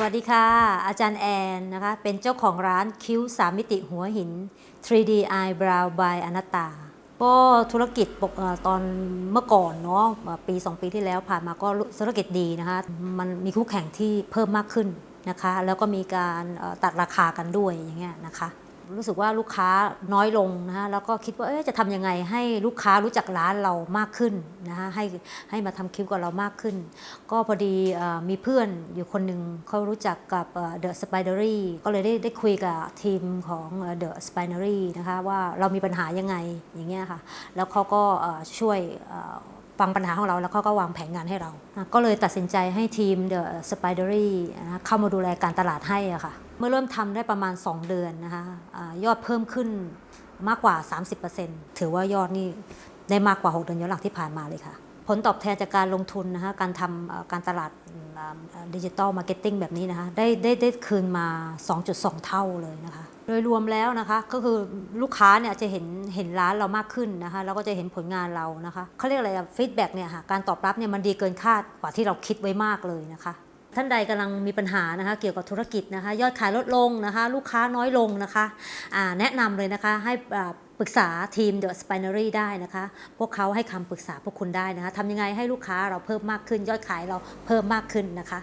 วัสดีค่ะ อาจารย์แอนนะคะ เป็นเจ้าของร้านคิ้วสามมิติหัวหิน 3D Eyebrow by อนัตตา ก็ธุรกิจตอนเมื่อก่อนเนาะเอ่อปี 2 ปีที่แล้วผ่านมาก็ธุรกิจดีนะคะ มันมีคู่แข่งที่เพิ่มมากขึ้นนะคะ แล้วก็มีการตัดราคากันด้วยอย่างเงี้ยนะคะ รู้สึกว่าลูกค้าน้อยลงนะคะแล้วก็คิดว่าจะทำยังไงให้ลูกค้ารู้จักร้านเรามากขึ้นนะคะให้ให้มาทำคิ้วกับเรามากขึ้น ก็พอดีมีเพื่อนอยู่คนหนึ่งเขารู้จักกับเดอะสไปเดอรี่ก็เลยได้ได้คุยกับทีมของเดอะสไปเดอรี่นะคะว่าเรามีปัญหายังไงอย่างเงี้ยค่ะแล้วเขาก็ช่วย ฟังปัญหาของเราแล้วเขาก็วางแผนงานให้เรา ก็เลยตัดสินใจให้ทีม The Spidery นะเข้ามาดูแลการตลาดให้อะค่ะ เมื่อเริ่มทำได้ประมาณ 2 เดือนนะคะอายอดเพิ่มขึ้นมากกว่า 30%ถือว่ายอดนี่ได้มากกว่า 6 เดือนย้อนหลังที่ผ่านมาเลยค่ะ ผลตอบแทนจากการลงทุนนะคะการทำการตลาด ดิจิตอลมาร์เก็ตติ้งแบบนี้นะคะได้ได้ได้คืนมา 2.2 เท่าเลยนะคะ โดยรวมแล้วนะคะก็คือลูกค้าเนี่ยจะเห็นเห็นร้านเรามากขึ้นนะคะแล้วก็จะเห็นผลงานเรานะคะเขาเรียกอะไรฟีดแบ็กเนี่ยค่ะการตอบรับเนี่ยมันดีเกินคาดกว่าที่เราคิดไว้มากเลยนะคะท่านใดกำลังมีปัญหานะคะเกี่ยวกับธุรกิจนะคะ ยอดขายลดลงนะคะ ลูกค้าน้อยลงนะคะแนะนำเลยนะคะให้ ปรึกษาทีม The Spinery ได้นะคะ พวกเขาให้คำปรึกษาพวกคุณได้นะคะทำยังไงให้ลูกค้าเราเพิ่มมากขึ้นยอดขายเราเพิ่มมากขึ้นนะคะ